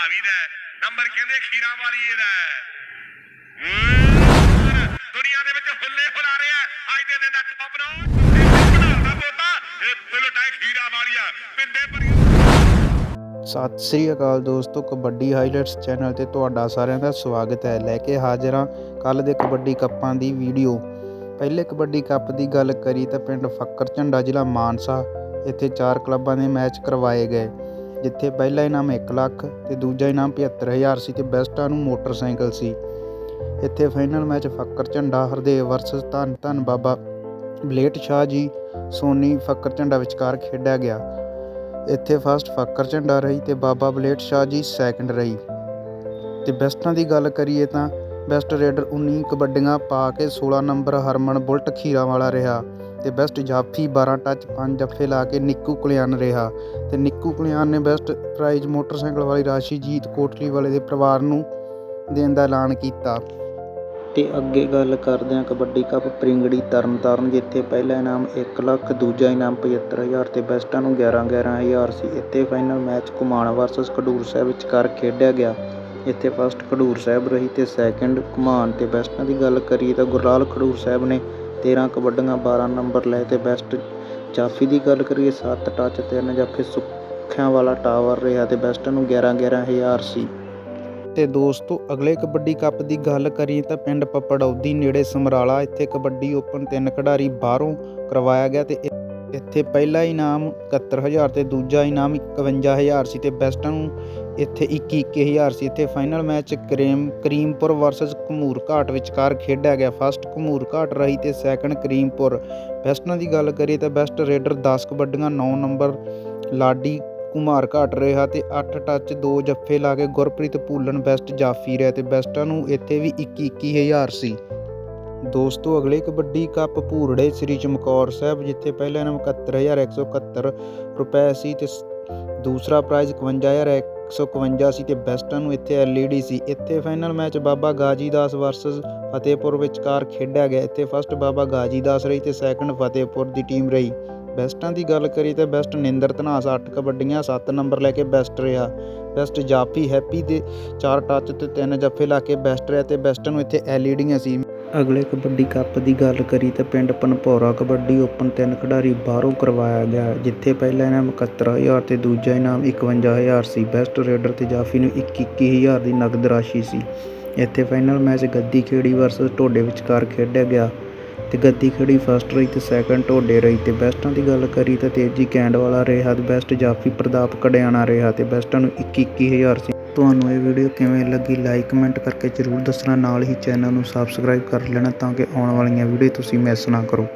ਦੇ ਖੀਰਾਂ ਵਾਲੀ ਇਹਦਾ ਦੁਨੀਆ ਦੇ ਵਿੱਚ ਹੁੱਲੇ ਹੁਲਾ ਰਿਹਾ ਅੱਜ ਦੇ ਦਿਨ ਦਾ ਟੌਪ ਨੌ ਬਣਾਉਂਦਾ ਪੋਤਾ ਇਹ ਬੁਲਟ ਹੈ ਵਾਲੀਆ। ਪਿੰਡੇ ਭਰੀ ਸਤਿ ਸ੍ਰੀ ਅਕਾਲ ਦੋਸਤੋ, ਕਬੱਡੀ ਹਾਈਲਾਈਟਸ ਚੈਨਲ ਤੇ ਤੁਹਾਡਾ ਸਾਰਿਆਂ ਦਾ ਸਵਾਗਤ ਹੈ। ਲੈ ਕੇ ਹਾਜ਼ਰ ਹਾਂ ਕੱਲ ਦੇ ਕਬੱਡੀ ਕੱਪਾਂ ਦੀ ਵੀਡੀਓ। ਪਹਿਲੇ ਕਬੱਡੀ ਕੱਪ ਦੀ ਗੱਲ ਕਰੀ ਤਾਂ ਪਿੰਡ ਫੱਕਰ ਝੰਡਾ ਜ਼ਿਲ੍ਹਾ ਮਾਨਸਾ ਇੱਥੇ ਚਾਰ ਕਲੱਬਾਂ ਦੇ ਮੈਚ ਕਰਵਾਏ ਗਏ। ਜਿੱਥੇ ਪਹਿਲਾ ਇਨਾਮ 1 ਲੱਖ ਤੇ ਦੂਜਾ ਇਨਾਮ 75000 ਸੀ ਤੇ ਬੈਸਟਾਂ ਨੂੰ ਮੋਟਰਸਾਈਕਲ ਸੀ। ਇੱਥੇ ਫਾਈਨਲ ਮੈਚ ਫੱਕਰ ਝੰਡਾ, ਹਰਦੇਵ ਵਰਸਸ, ਧੰਨ ਧੰਨ ਬਾਬਾ ਬਲੇਟ ਸ਼ਾਹ ਜੀ, ਸੋਨੀ ਫੱਕਰ ਝੰਡਾ ਵਿਚਕਾਰ ਖੇਡਿਆ ਗਿਆ। ਇੱਥੇ ਫਸਟ ਫੱਕਰ ਝੰਡਾ ਰਹੀ ਤੇ ਬਾਬਾ ਬਲੇਟ ਸ਼ਾਹ ਜੀ ਸੈਕੰਡ ਰਹੀ। ਤੇ ਬੈਸਟਾਂ ਦੀ ਗੱਲ ਕਰੀਏ ਤਾਂ ਬੈਸਟ ਰੇਡਰ 19 ਕਬੱਡੀਆਂ ਪਾ ਕੇ 16 ਨੰਬਰ ਹਰਮਨ ਬੁਲਟ ਖੀਰਾ ਵਾਲਾ ਰਿਹਾ। ਤੇ ਬੈਸਟ ਜਾਫੀ 12 ਟੱਚ 5 ਜੱਫੇ ਲਾ ਕੇ ਨਿੱਕੂ ਕਲਿਆਣ ਰਿਹਾ ਤੇ ਨਿੱਕੂ ਕਲਿਆਣ ਨੇ ਬੈਸਟ ਪ੍ਰਾਈਜ਼ ਮੋਟਰਸਾਈਕਲ ਵਾਲੀ ਰਾਸ਼ੀ ਜੀਤ ਕੋਟਲੀ ਵਾਲੇ ਦੇ ਪਰਿਵਾਰ ਨੂੰ ਦੇਣ ਦਾ ਐਲਾਨ ਕੀਤਾ। ਤੇ ਅੱਗੇ ਗੱਲ ਕਰਦੇ ਹਾਂ ਕਬੱਡੀ ਕੱਪ ਪ੍ਰਿੰਗੜੀ ਤਰਨਤਾਰਨ, ਜਿੱਥੇ ਪਹਿਲਾ ਇਨਾਮ 1 ਲੱਖ, ਦੂਜਾ ਇਨਾਮ 75000 ਤੇ ਬੈਸਟਾਂ ਨੂੰ 11 11000 ਸੀ। ਇੱਥੇ final match Kuman versus Khadur Sahib ਵਿਚਕਾਰ ਖੇਡਿਆ ਗਿਆ। ਇੱਥੇ ਫਸਟ ਖਡੂਰ ਸਾਹਿਬ ਰਹੀ ਤੇ ਸੈਕੰਡ ਕੁਮਾਣ ਤੇ ਬੈਸਟਾਂ ਦੀ ਗੱਲ ਕਰੀਏ ਤਾਂ ਗੁਰਲਾਲ ਖਡੂਰ ਸਾਹਿਬ ਨੇ 13 ਕਬੱਡੀਆਂ 12 ਨੰਬਰ ਲਏ ਤੇ ਬੈਸਟ ਜਾਫੀ ਦੀ ਗੱਲ ਕਰੀਏ 7 ਟੱਚ 3 ਜਾਫੀ ਸੁੱਖਿਆਂ ਵਾਲਾ ਟਾਵਰ ਰਿਹਾ ਤੇ ਬੈਸਟਾਂ ਨੂੰ 11 11000 ਸੀ। ਤੇ ਦੋਸਤੋ, ਅਗਲੇ ਕਬੱਡੀ ਕੱਪ ਦੀ ਗੱਲ ਕਰੀਏ ਤਾਂ ਪਿੰਡ ਪਪੜੌਦੀ ਨੇੜੇ ਸਮਰਾਲਾ, ਇੱਥੇ ਕਬੱਡੀ ਓਪਨ ਤਿੰਨ ਖਿਡਾਰੀ ਬਾਹਰੋਂ ਕਰਵਾਇਆ ਗਿਆ ਤੇ ਇੱਥੇ ਪਹਿਲਾ ਇਨਾਮ 71000 ਤੇ ਦੂਜਾ ਇਨਾਮ 51000 ਸੀ ਤੇ ਬੈਸਟਾਂ ਨੂੰ ਇੱਥੇ 21 21000 ਸੀ। ਇੱਥੇ final match Karim Karimpur versus Ghamur Ghat ਵਿਚਕਾਰ ਖੇਡਿਆ ਗਿਆ। ਫਸਟ ਘਮੂਰ ਘਾਟ ਰਹੀ ਤੇ ਸੈਕੰਡ ਕਰੀਮਪੁਰ। ਬੈਸਟਾਂ ਦੀ ਗੱਲ ਕਰੀਏ ਤਾਂ ਬੈਸਟ ਰੇਡਰ 10 ਕਬੱਡੀਆਂ 9 ਨੰਬਰ ਲਾਡੀ ਕੁਮਾਰ ਘਾਟ ਰਿਹਾ ਤੇ 8 ਟੱਚ 2 ਜੱਫੇ ਲਾ ਕੇ ਗੁਰਪ੍ਰੀਤ ਭੂਲਨ ਬੈਸਟ ਜਾਫੀ ਰਿਹਾ ਤੇ ਬੈਸਟਾਂ ਨੂੰ ਇੱਥੇ ਵੀ 21 21000 ਸੀ। ਦੋਸਤੋ, ਅਗਲੇ ਕਬੱਡੀ ਕੱਪ ਭੂਰੜੇ ਸ੍ਰੀ ਚਮਕੌਰ ਸਾਹਿਬ, ਜਿੱਥੇ ਪਹਿਲਾ ਇਨਾਮ 71171 ਰੁਪਏ ਸੀ ਤੇ ਦੂਸਰਾ ਪ੍ਰਾਈਜ਼ 51151 ਸੀ ਤੇ ਬੈਸਟਾਂ ਨੂੰ ਇੱਥੇ ਐਲਈਡੀ ਸੀ। ਇੱਥੇ final match Baba Gajidas versus Fatehpur ਵਿਚਕਾਰ ਖੇਡਿਆ ਗਿਆ। ਇੱਥੇ ਫਸਟ ਬਾਬਾ ਗਾਜੀਦਾਸ ਰਹੀ ਤੇ ਸੈਕੰਡ ਫਤਿਹਪੁਰ ਦੀ ਟੀਮ ਰਹੀ। ਬੈਸਟਾਂ ਦੀ ਗੱਲ ਕਰੀ ਤਾਂ ਬੈਸਟ ਨਿੰਦਰ ਧਨਾਸ 8 ਕਬੱਡੀਆਂ 7 ਨੰਬਰ ਲੈ ਕੇ ਬੈਸਟ ਰਿਹਾ। ਬੈਸਟ ਜਾਫੀ, ਹੈਪੀ ਦੇ 4 ਟੱਚ ਤੇ 3 ਜੱਫੇ ਲਾ ਕੇ ਬੈਸਟ ਰਿਹਾ ਤੇ ਬੈਸਟਾਂ ਨੂੰ ਇੱਥੇ ਐਲਈਡੀਆਂ ਸੀ। ਅਗਲੇ ਕਬੱਡੀ ਕੱਪ ਦੀ ਗੱਲ ਕਰੀ ਤਾਂ ਪਿੰਡ ਪਨਪੌਰਾ ਕਬੱਡੀ ਓਪਨ ਤਿੰਨ ਖਿਡਾਰੀ ਬਾਹਰੋਂ ਕਰਵਾਇਆ ਗਿਆ, ਜਿੱਥੇ ਪਹਿਲਾ ਇਨਾਮ 71000 ਤੇ ਦੂਜਾ ਇਨਾਮ 51000 ਸੀ। ਬੈਸਟ ਰੇਡਰ ਤੇ ਜਾਫੀ ਨੂੰ 21000 ਦੀ ਨਗਦ ਰਾਸ਼ੀ ਸੀ। ਇੱਥੇ ਫਾਈਨਲ ਮੈਚ ਗੱਦੀ ਖੇੜੀ ਵਰਸਸ ਢੋਡੇ ਵਿਚਕਾਰ ਖੇਡਿਆ ਗਿਆ ਤੇ ਗੱਦੀ ਖੇੜੀ ਫਸਟ ਰਹੀ ਤੇ ਸੈਕੰਡ ਢੋਡੇ ਰਹੀ ਤੇ ਬੈਸਟਾਂ ਦੀ ਗੱਲ ਕਰੀ ਤਾਂ ਤੇਜੀ ਕੈਂਡ ਵਾਲਾ ਰਿਹਾ ਤੇ ਬੈਸਟ ਜਾਫੀ ਪ੍ਰਤਾਪ ਕੜਿਆਣਾ ਰਿਹਾ ਤੇ ਬੈਸਟਾਂ ਨੂੰ 21000 ਸੀ। ਤੁਹਾਨੂੰ ਇਹ ਵੀਡੀਓ ਕਿਵੇਂ ਲੱਗੀ ਲਾਈਕ ਕਮੈਂਟ ਕਰਕੇ ਜਰੂਰ ਦੱਸਣਾ। ਨਾਲ ਹੀ ਚੈਨਲ ਨੂੰ ਸਬਸਕ੍ਰਾਈਬ ਕਰ ਲੈਣਾ ਤਾਂ ਕਿ ਆਉਣ ਵਾਲੀਆਂ ਵੀਡੀਓ ਤੁਸੀਂ ਮਿਸ ਨਾ ਕਰੋ।